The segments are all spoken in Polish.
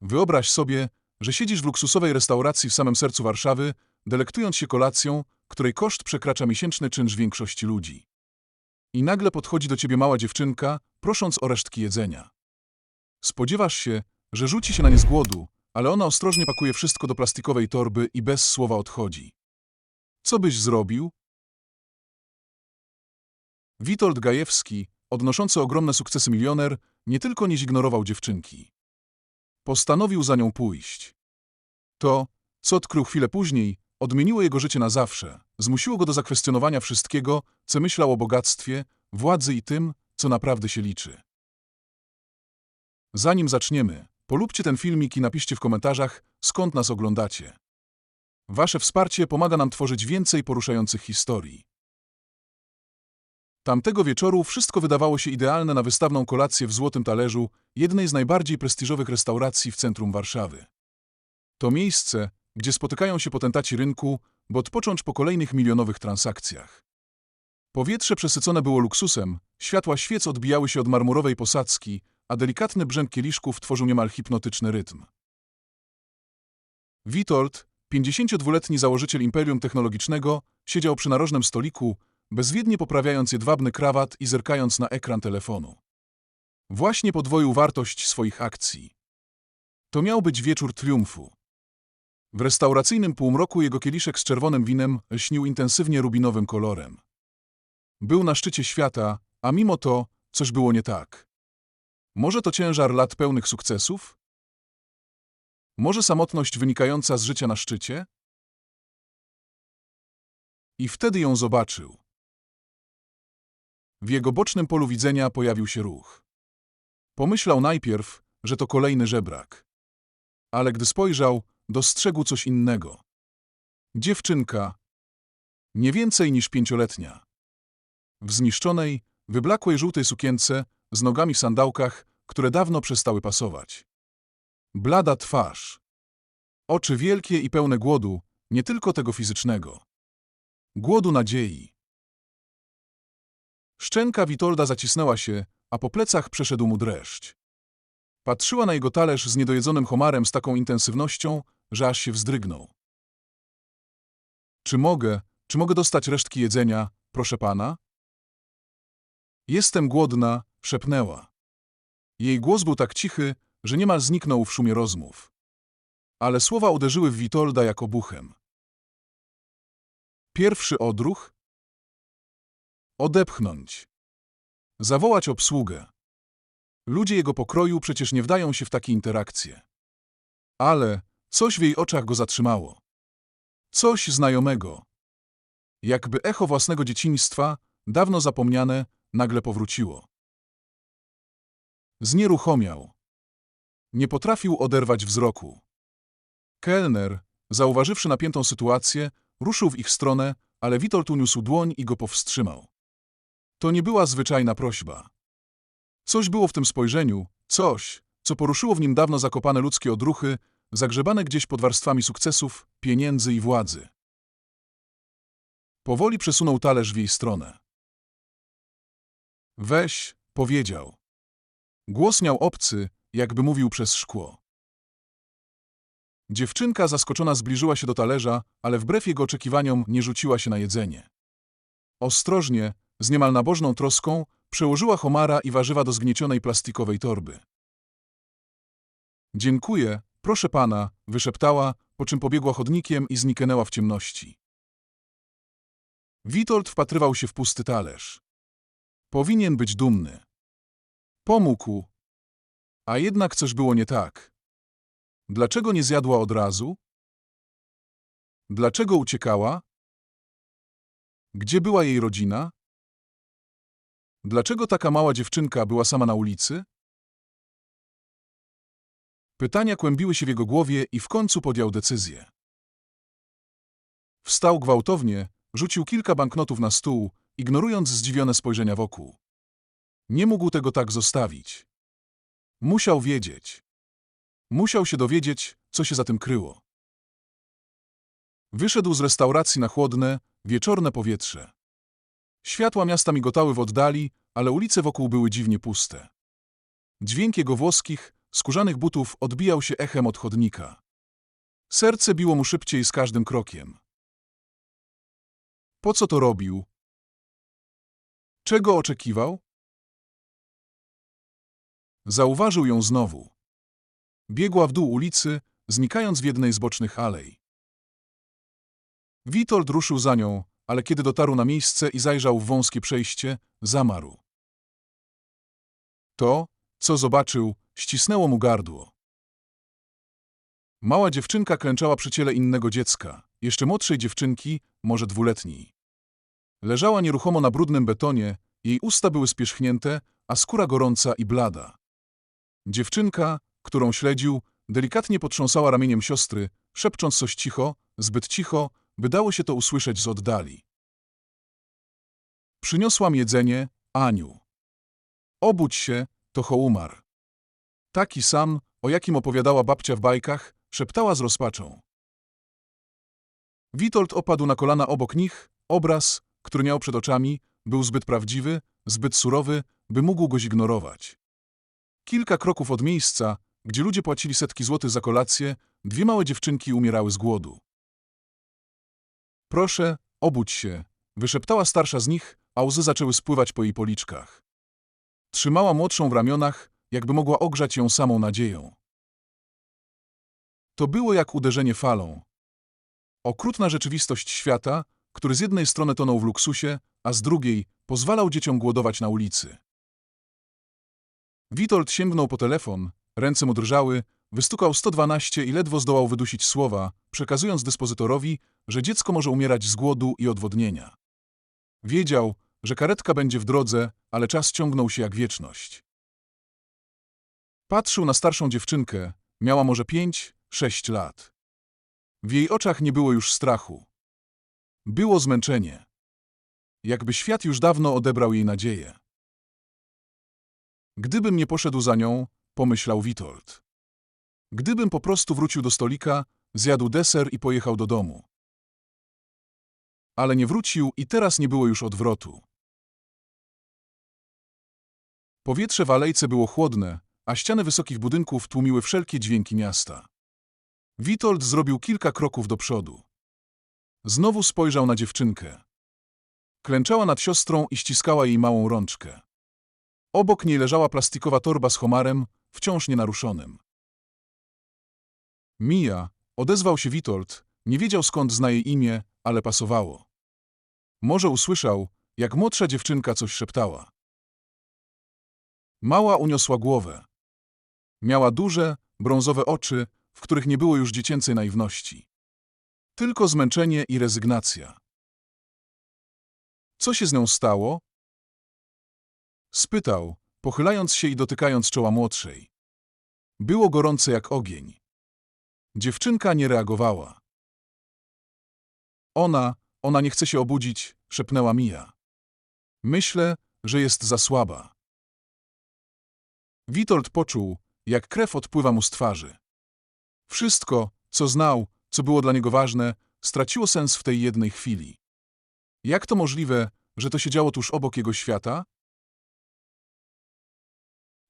Wyobraź sobie, że siedzisz w luksusowej restauracji w samym sercu Warszawy, delektując się kolacją, której koszt przekracza miesięczny czynsz większości ludzi. I nagle podchodzi do ciebie mała dziewczynka, prosząc o resztki jedzenia. Spodziewasz się, że rzuci się na nie z głodu, ale ona ostrożnie pakuje wszystko do plastikowej torby i bez słowa odchodzi. Co byś zrobił? Witold Gajewski, odnoszący ogromne sukcesy milioner, nie tylko nie zignorował dziewczynki. Postanowił za nią pójść. To, co odkrył chwilę później, odmieniło jego życie na zawsze. Zmusiło go do zakwestionowania wszystkiego, co myślał o bogactwie, władzy i tym, co naprawdę się liczy. Zanim zaczniemy, polubcie ten filmik i napiszcie w komentarzach, skąd nas oglądacie. Wasze wsparcie pomaga nam tworzyć więcej poruszających historii. Tamtego wieczoru wszystko wydawało się idealne na wystawną kolację w Złotym Talerzu, jednej z najbardziej prestiżowych restauracji w centrum Warszawy. To miejsce, gdzie spotykają się potentaci rynku, by odpocząć po kolejnych milionowych transakcjach. Powietrze przesycone było luksusem, światła świec odbijały się od marmurowej posadzki, a delikatny brzęk kieliszków tworzył niemal hipnotyczny rytm. Witold, 52-letni założyciel imperium technologicznego, siedział przy narożnym stoliku, bezwiednie poprawiając jedwabny krawat i zerkając na ekran telefonu. Właśnie podwoił wartość swoich akcji. To miał być wieczór triumfu. W restauracyjnym półmroku jego kieliszek z czerwonym winem lśnił intensywnie rubinowym kolorem. Był na szczycie świata, a mimo to coś było nie tak. Może to ciężar lat pełnych sukcesów? Może samotność wynikająca z życia na szczycie? I wtedy ją zobaczył. W jego bocznym polu widzenia pojawił się ruch. Pomyślał najpierw, że to kolejny żebrak. Ale gdy spojrzał, dostrzegł coś innego. Dziewczynka, nie więcej niż pięcioletnia. W zniszczonej, wyblakłej żółtej sukience, z nogami w sandałkach, które dawno przestały pasować. Blada twarz. Oczy wielkie i pełne głodu, nie tylko tego fizycznego. Głodu nadziei. Szczęka Witolda zacisnęła się, a po plecach przeszedł mu dreszcz. Patrzyła na jego talerz z niedojedzonym homarem z taką intensywnością, że aż się wzdrygnął. Czy mogę, czy mogę dostać resztki jedzenia, proszę pana? Jestem głodna, szepnęła. Jej głos był tak cichy, że niemal zniknął w szumie rozmów. Ale słowa uderzyły w Witolda jak obuchem. Pierwszy odruch? Odepchnąć. Zawołać obsługę. Ludzie jego pokroju przecież nie wdają się w takie interakcje. Ale coś w jej oczach go zatrzymało. Coś znajomego. Jakby echo własnego dzieciństwa, dawno zapomniane, nagle powróciło. Znieruchomiał. Nie potrafił oderwać wzroku. Kelner, zauważywszy napiętą sytuację, ruszył w ich stronę, ale Witold uniósł dłoń i go powstrzymał. To nie była zwyczajna prośba. Coś było w tym spojrzeniu, coś, co poruszyło w nim dawno zakopane ludzkie odruchy, zagrzebane gdzieś pod warstwami sukcesów, pieniędzy i władzy. Powoli przesunął talerz w jej stronę. Weź, powiedział. Głos miał obcy, jakby mówił przez szkło. Dziewczynka zaskoczona zbliżyła się do talerza, ale wbrew jego oczekiwaniom nie rzuciła się na jedzenie. Ostrożnie, z niemal nabożną troską, przełożyła homara i warzywa do zgniecionej plastikowej torby. Dziękuję, proszę pana, wyszeptała, po czym pobiegła chodnikiem i zniknęła w ciemności. Witold wpatrywał się w pusty talerz. Powinien być dumny. Pomógł. A jednak coś było nie tak. Dlaczego nie zjadła od razu? Dlaczego uciekała? Gdzie była jej rodzina? Dlaczego taka mała dziewczynka była sama na ulicy? Pytania kłębiły się w jego głowie i w końcu podjął decyzję. Wstał gwałtownie, rzucił kilka banknotów na stół, ignorując zdziwione spojrzenia wokół. Nie mógł tego tak zostawić. Musiał wiedzieć. Musiał się dowiedzieć, co się za tym kryło. Wyszedł z restauracji na chłodne, wieczorne powietrze. Światła miasta migotały w oddali, ale ulice wokół były dziwnie puste. Dźwięk jego włoskich, skórzanych butów odbijał się echem od chodnika. Serce biło mu szybciej z każdym krokiem. Po co to robił? Czego oczekiwał? Zauważył ją znowu. Biegła w dół ulicy, znikając w jednej z bocznych alej. Witold ruszył za nią, ale kiedy dotarł na miejsce i zajrzał w wąskie przejście, zamarł. To, co zobaczył, ścisnęło mu gardło. Mała dziewczynka klęczała przy ciele innego dziecka, jeszcze młodszej dziewczynki, może dwuletniej. Leżała nieruchomo na brudnym betonie, jej usta były spierzchnięte, a skóra gorąca i blada. Dziewczynka, którą śledził, delikatnie potrząsała ramieniem siostry, szepcząc coś cicho, zbyt cicho, by dało się to usłyszeć z oddali. Przyniosłam jedzenie, Aniu. Obudź się, to umarł. Taki sam, o jakim opowiadała babcia w bajkach, szeptała z rozpaczą. Witold opadł na kolana obok nich, obraz, który miał przed oczami, był zbyt prawdziwy, zbyt surowy, by mógł go zignorować. Kilka kroków od miejsca, gdzie ludzie płacili setki złotych za kolację, dwie małe dziewczynki umierały z głodu. Proszę, obudź się, wyszeptała starsza z nich, a łzy zaczęły spływać po jej policzkach. Trzymała młodszą w ramionach, jakby mogła ogrzać ją samą nadzieją. To było jak uderzenie falą. Okrutna rzeczywistość świata, który z jednej strony tonął w luksusie, a z drugiej pozwalał dzieciom głodować na ulicy. Witold sięgnął po telefon, ręce mu drżały, wystukał 112 i ledwo zdołał wydusić słowa, przekazując dyspozytorowi, że dziecko może umierać z głodu i odwodnienia. Wiedział, że karetka będzie w drodze, ale czas ciągnął się jak wieczność. Patrzył na starszą dziewczynkę, miała może pięć, sześć lat. W jej oczach nie było już strachu. Było zmęczenie. Jakby świat już dawno odebrał jej nadzieję. Gdybym nie poszedł za nią, pomyślał Witold. Gdybym po prostu wrócił do stolika, zjadł deser i pojechał do domu. Ale nie wrócił i teraz nie było już odwrotu. Powietrze w alejce było chłodne, a ściany wysokich budynków tłumiły wszelkie dźwięki miasta. Witold zrobił kilka kroków do przodu. Znowu spojrzał na dziewczynkę. Klęczała nad siostrą i ściskała jej małą rączkę. Obok niej leżała plastikowa torba z homarem, wciąż nienaruszonym. Mija, odezwał się Witold, nie wiedział skąd zna jej imię, ale pasowało. Może usłyszał, jak młodsza dziewczynka coś szeptała. Mała uniosła głowę. Miała duże, brązowe oczy, w których nie było już dziecięcej naiwności. Tylko zmęczenie i rezygnacja. Co się z nią stało? Spytał, pochylając się i dotykając czoła młodszej. Było gorące jak ogień. Dziewczynka nie reagowała. Ona, ona nie chce się obudzić, szepnęła Mija. Myślę, że jest za słaba. Witold poczuł, jak krew odpływa mu z twarzy. Wszystko, co znał, co było dla niego ważne, straciło sens w tej jednej chwili. Jak to możliwe, że to się działo tuż obok jego świata?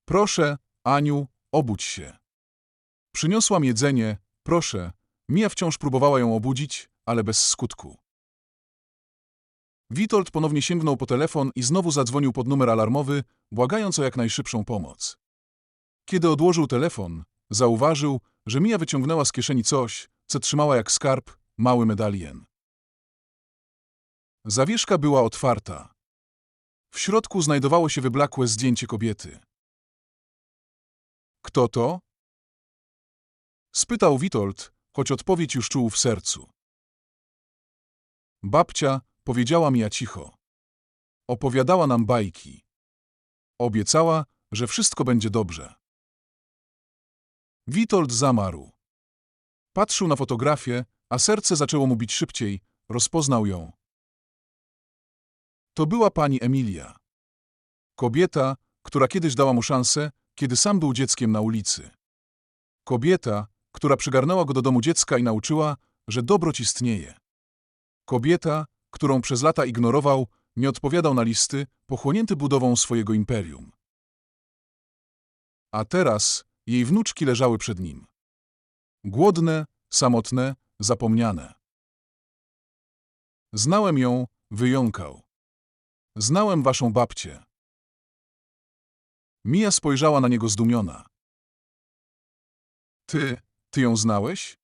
Proszę, Aniu, obudź się. Przyniosłam jedzenie, proszę. Mia wciąż próbowała ją obudzić, ale bez skutku. Witold ponownie sięgnął po telefon i znowu zadzwonił pod numer alarmowy, błagając o jak najszybszą pomoc. Kiedy odłożył telefon, zauważył, że Mia wyciągnęła z kieszeni coś, co trzymała jak skarb, mały medalion. Zawieszka była otwarta. W środku znajdowało się wyblakłe zdjęcie kobiety. Kto to? Spytał Witold, choć odpowiedź już czuł w sercu. Babcia, powiedziała Mia cicho. Opowiadała nam bajki. Obiecała, że wszystko będzie dobrze. Witold zamarł. Patrzył na fotografię, a serce zaczęło mu bić szybciej, rozpoznał ją. To była pani Emilia. Kobieta, która kiedyś dała mu szansę, kiedy sam był dzieckiem na ulicy. Kobieta, która przygarnęła go do domu dziecka i nauczyła, że dobroć istnieje. Kobieta, którą przez lata ignorował, nie odpowiadał na listy, pochłonięty budową swojego imperium. A teraz, jej wnuczki leżały przed nim. Głodne, samotne, zapomniane. Znałem ją, wyjąkał. Znałem waszą babcię. Mija spojrzała na niego zdumiona. Ty, ty ją znałeś?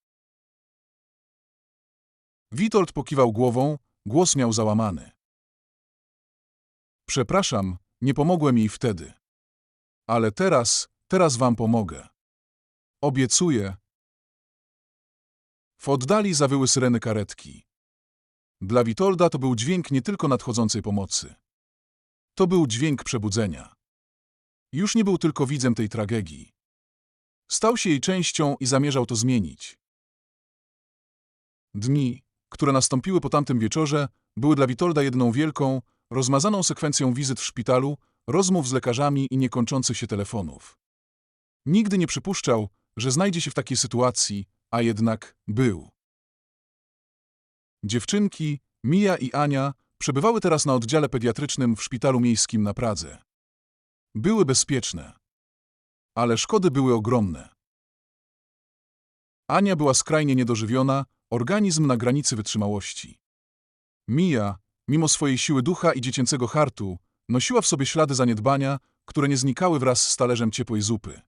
Witold pokiwał głową, głos miał załamany. Przepraszam, nie pomogłem jej wtedy. Ale teraz, teraz wam pomogę. Obiecuję. W oddali zawyły syreny karetki. Dla Witolda to był dźwięk nie tylko nadchodzącej pomocy. To był dźwięk przebudzenia. Już nie był tylko widzem tej tragedii. Stał się jej częścią i zamierzał to zmienić. Dni, które nastąpiły po tamtym wieczorze, były dla Witolda jedną wielką, rozmazaną sekwencją wizyt w szpitalu, rozmów z lekarzami i niekończących się telefonów. Nigdy nie przypuszczał, że znajdzie się w takiej sytuacji, a jednak był. Dziewczynki, Mija i Ania, przebywały teraz na oddziale pediatrycznym w szpitalu miejskim na Pradze. Były bezpieczne. Ale szkody były ogromne. Ania była skrajnie niedożywiona, organizm na granicy wytrzymałości. Mija, mimo swojej siły ducha i dziecięcego hartu, nosiła w sobie ślady zaniedbania, które nie znikały wraz z talerzem ciepłej zupy.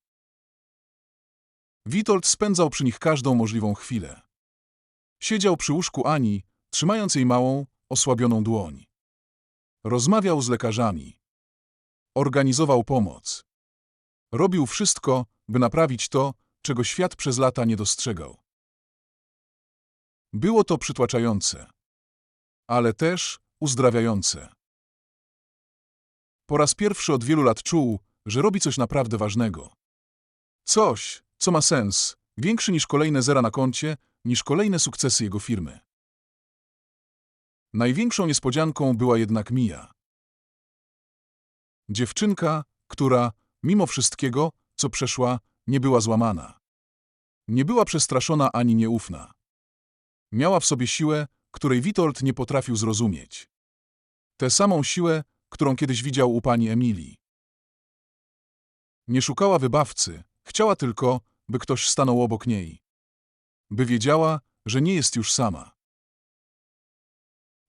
Witold spędzał przy nich każdą możliwą chwilę. Siedział przy łóżku Ani, trzymając jej małą, osłabioną dłoń. Rozmawiał z lekarzami. Organizował pomoc. Robił wszystko, by naprawić to, czego świat przez lata nie dostrzegał. Było to przytłaczające, ale też uzdrawiające. Po raz pierwszy od wielu lat czuł, że robi coś naprawdę ważnego. Coś, co ma sens, większy niż kolejne zera na koncie, niż kolejne sukcesy jego firmy. Największą niespodzianką była jednak Mia. Dziewczynka, która, mimo wszystkiego, co przeszła, nie była złamana. Nie była przestraszona ani nieufna. Miała w sobie siłę, której Witold nie potrafił zrozumieć. Tę samą siłę, którą kiedyś widział u pani Emilii. Nie szukała wybawcy, chciała tylko, by ktoś stanął obok niej. By wiedziała, że nie jest już sama.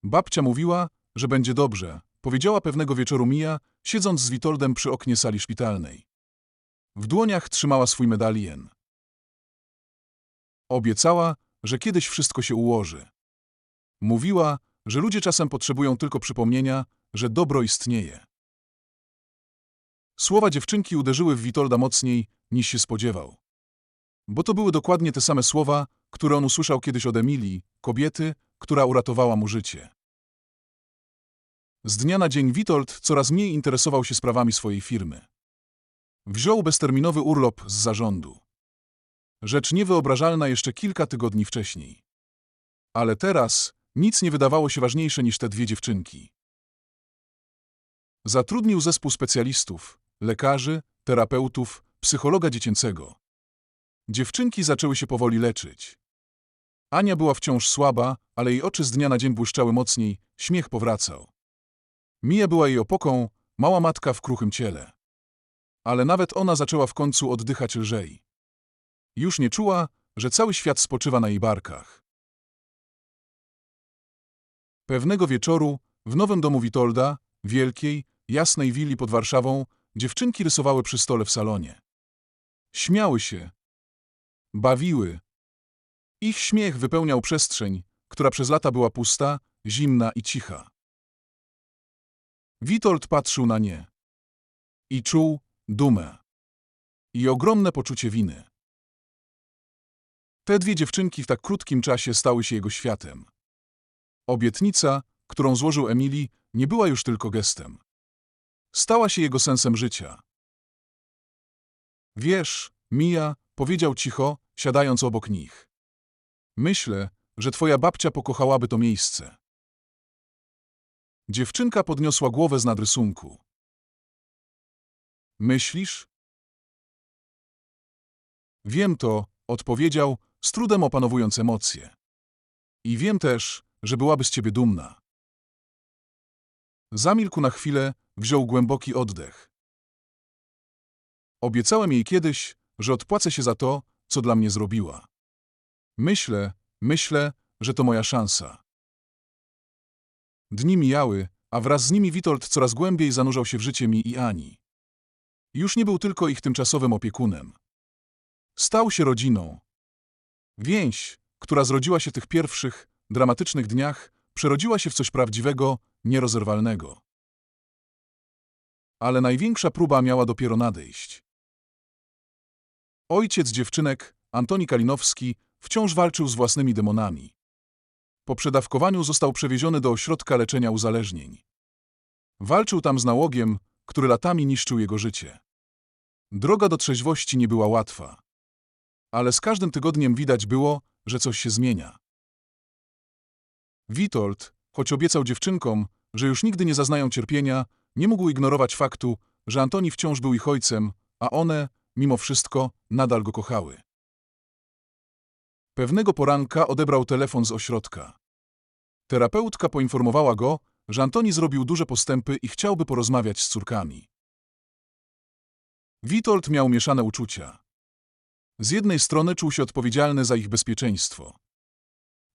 Babcia mówiła, że będzie dobrze, powiedziała pewnego wieczoru Mija, siedząc z Witoldem przy oknie sali szpitalnej. W dłoniach trzymała swój medalion. Obiecała, że kiedyś wszystko się ułoży. Mówiła, że ludzie czasem potrzebują tylko przypomnienia, że dobro istnieje. Słowa dziewczynki uderzyły w Witolda mocniej, niż się spodziewał. Bo to były dokładnie te same słowa, które on usłyszał kiedyś od Emilii, kobiety, która uratowała mu życie. Z dnia na dzień Witold coraz mniej interesował się sprawami swojej firmy. Wziął bezterminowy urlop z zarządu. Rzecz niewyobrażalna jeszcze kilka tygodni wcześniej. Ale teraz nic nie wydawało się ważniejsze niż te dwie dziewczynki. Zatrudnił zespół specjalistów, lekarzy, terapeutów, psychologa dziecięcego. Dziewczynki zaczęły się powoli leczyć. Ania była wciąż słaba, ale jej oczy z dnia na dzień błyszczały mocniej, śmiech powracał. Mija była jej opoką, mała matka w kruchym ciele. Ale nawet ona zaczęła w końcu oddychać lżej. Już nie czuła, że cały świat spoczywa na jej barkach. Pewnego wieczoru, w nowym domu Witolda, wielkiej, jasnej willi pod Warszawą, dziewczynki rysowały przy stole w salonie. Śmiały się. Bawiły. Ich śmiech wypełniał przestrzeń, która przez lata była pusta, zimna i cicha. Witold patrzył na nie. I czuł dumę. I ogromne poczucie winy. Te dwie dziewczynki w tak krótkim czasie stały się jego światem. Obietnica, którą złożył Emilii, nie była już tylko gestem. Stała się jego sensem życia. Wiesz, Mija, powiedział cicho, siadając obok nich. Myślę, że twoja babcia pokochałaby to miejsce. Dziewczynka podniosła głowę z nadrysunku. Myślisz? Wiem to, odpowiedział, z trudem opanowując emocje. I wiem też, że byłaby z ciebie dumna. Zamilkł na chwilę, wziął głęboki oddech. Obiecałem jej kiedyś, że odpłacę się za to, co dla mnie zrobiła. Myślę, myślę, że to moja szansa. Dni mijały, a wraz z nimi Witold coraz głębiej zanurzał się w życie mi i Ani. Już nie był tylko ich tymczasowym opiekunem. Stał się rodziną. Więź, która zrodziła się w tych pierwszych, dramatycznych dniach, przerodziła się w coś prawdziwego, nierozerwalnego. Ale największa próba miała dopiero nadejść. Ojciec dziewczynek, Antoni Kalinowski, wciąż walczył z własnymi demonami. Po przedawkowaniu został przewieziony do ośrodka leczenia uzależnień. Walczył tam z nałogiem, który latami niszczył jego życie. Droga do trzeźwości nie była łatwa. Ale z każdym tygodniem widać było, że coś się zmienia. Witold, choć obiecał dziewczynkom, że już nigdy nie zaznają cierpienia, nie mógł ignorować faktu, że Antoni wciąż był ich ojcem, a one, mimo wszystko, nadal go kochały. Pewnego poranka odebrał telefon z ośrodka. Terapeutka poinformowała go, że Antoni zrobił duże postępy i chciałby porozmawiać z córkami. Witold miał mieszane uczucia. Z jednej strony czuł się odpowiedzialny za ich bezpieczeństwo.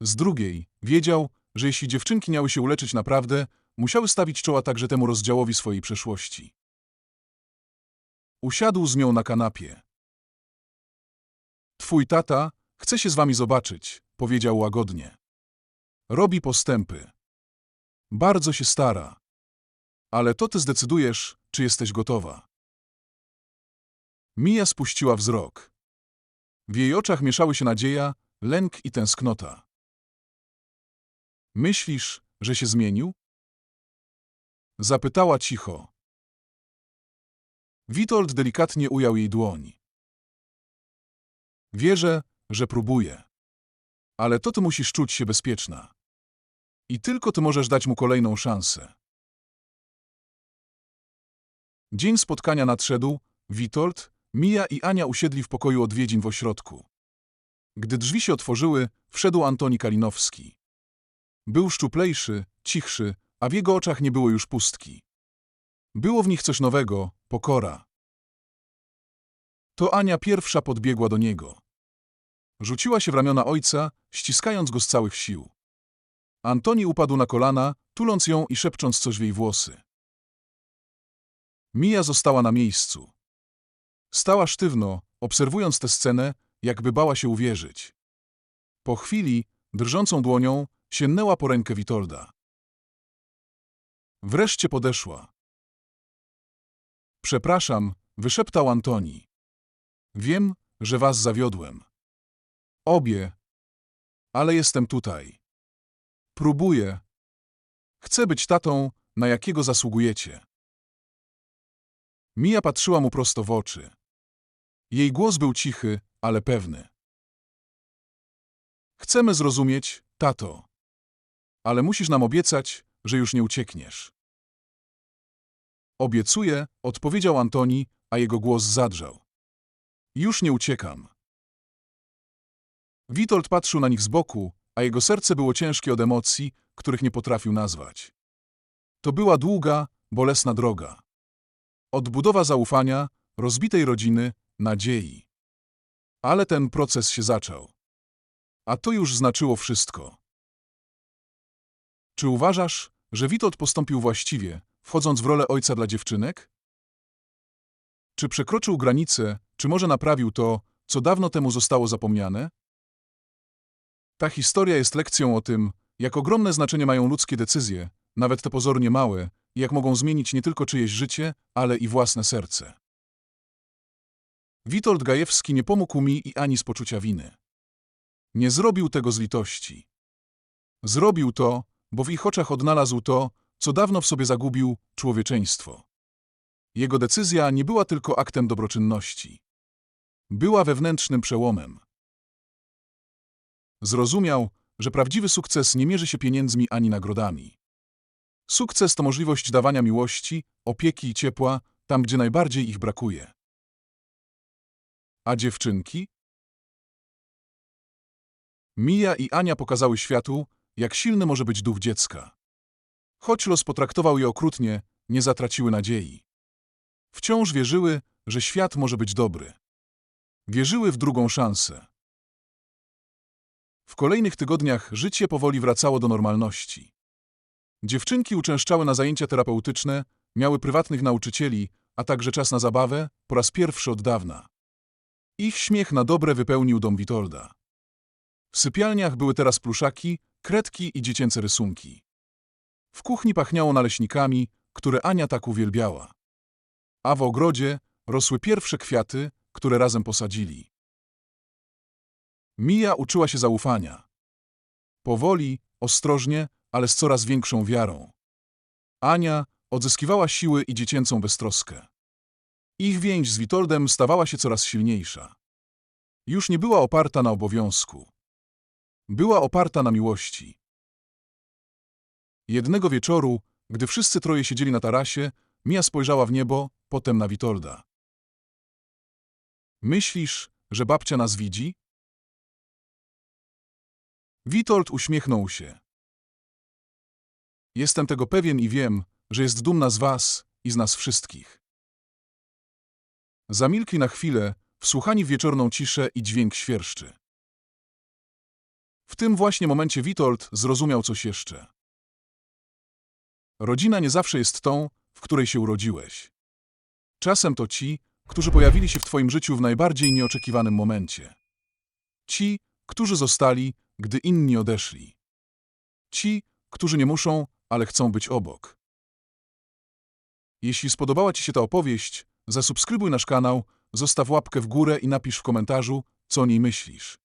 Z drugiej wiedział, że jeśli dziewczynki miały się uleczyć naprawdę, musiały stawić czoła także temu rozdziałowi swojej przeszłości. Usiadł z nią na kanapie. Twój tata chce się z wami zobaczyć, powiedział łagodnie. Robi postępy. Bardzo się stara. Ale to ty zdecydujesz, czy jesteś gotowa. Mija spuściła wzrok. W jej oczach mieszały się nadzieja, lęk i tęsknota. Myślisz, że się zmienił? Zapytała cicho. Witold delikatnie ujął jej dłoń. Wierzę, że próbuje. Ale to ty musisz czuć się bezpieczna. I tylko ty możesz dać mu kolejną szansę. Dzień spotkania nadszedł, Witold, Mija i Ania usiedli w pokoju odwiedzin w ośrodku. Gdy drzwi się otworzyły, wszedł Antoni Kalinowski. Był szczuplejszy, cichszy, a w jego oczach nie było już pustki. Było w nich coś nowego, pokora. To Ania pierwsza podbiegła do niego. Rzuciła się w ramiona ojca, ściskając go z całych sił. Antoni upadł na kolana, tuląc ją i szepcząc coś w jej włosy. Mija została na miejscu. Stała sztywno, obserwując tę scenę, jakby bała się uwierzyć. Po chwili, drżącą dłonią, sięgnęła po rękę Witolda. Wreszcie podeszła. Przepraszam, wyszeptał Antoni. Wiem, że was zawiodłem. Obie. Ale jestem tutaj. Próbuję. Chcę być tatą, na jakiego zasługujecie. Mija patrzyła mu prosto w oczy. Jej głos był cichy, ale pewny. Chcemy zrozumieć, tato. Ale musisz nam obiecać, że już nie uciekniesz. Obiecuję, odpowiedział Antoni, a jego głos zadrżał. Już nie uciekam. Witold patrzył na nich z boku, a jego serce było ciężkie od emocji, których nie potrafił nazwać. To była długa, bolesna droga. Odbudowa zaufania, rozbitej rodziny, nadziei. Ale ten proces się zaczął. A to już znaczyło wszystko. Czy uważasz, że Witold postąpił właściwie, wchodząc w rolę ojca dla dziewczynek? Czy przekroczył granicę, czy może naprawił to, co dawno temu zostało zapomniane? Ta historia jest lekcją o tym, jak ogromne znaczenie mają ludzkie decyzje, nawet te pozornie małe, i jak mogą zmienić nie tylko czyjeś życie, ale i własne serce. Witold Gajewski nie pomógł mi i ani z poczucia winy. Nie zrobił tego z litości. Zrobił to, bo w ich oczach odnalazł to, co dawno w sobie zagubił człowieczeństwo. Jego decyzja nie była tylko aktem dobroczynności. Była wewnętrznym przełomem. Zrozumiał, że prawdziwy sukces nie mierzy się pieniędzmi ani nagrodami. Sukces to możliwość dawania miłości, opieki i ciepła tam, gdzie najbardziej ich brakuje. A dziewczynki? Mija i Ania pokazały światu, jak silny może być duch dziecka. Choć los potraktował je okrutnie, nie zatraciły nadziei. Wciąż wierzyły, że świat może być dobry. Wierzyły w drugą szansę. W kolejnych tygodniach życie powoli wracało do normalności. Dziewczynki uczęszczały na zajęcia terapeutyczne, miały prywatnych nauczycieli, a także czas na zabawę po raz pierwszy od dawna. Ich śmiech na dobre wypełnił dom Witolda. W sypialniach były teraz pluszaki, kredki i dziecięce rysunki. W kuchni pachniało naleśnikami, które Ania tak uwielbiała. A w ogrodzie rosły pierwsze kwiaty, które razem posadzili. Mija uczyła się zaufania. Powoli, ostrożnie, ale z coraz większą wiarą. Ania odzyskiwała siły i dziecięcą beztroskę. Ich więź z Witoldem stawała się coraz silniejsza. Już nie była oparta na obowiązku. Była oparta na miłości. Jednego wieczoru, gdy wszyscy troje siedzieli na tarasie, Mia spojrzała w niebo, potem na Witolda. Myślisz, że babcia nas widzi? Witold uśmiechnął się. Jestem tego pewien i wiem, że jest dumna z was i z nas wszystkich. Zamilkli na chwilę, wsłuchani w wieczorną ciszę i dźwięk świerszczy. W tym właśnie momencie Witold zrozumiał coś jeszcze. Rodzina nie zawsze jest tą, w której się urodziłeś. Czasem to ci, którzy pojawili się w twoim życiu w najbardziej nieoczekiwanym momencie. Ci, którzy zostali, gdy inni odeszli. Ci, którzy nie muszą, ale chcą być obok. Jeśli spodobała Ci się ta opowieść, zasubskrybuj nasz kanał, zostaw łapkę w górę i napisz w komentarzu, co o niej myślisz.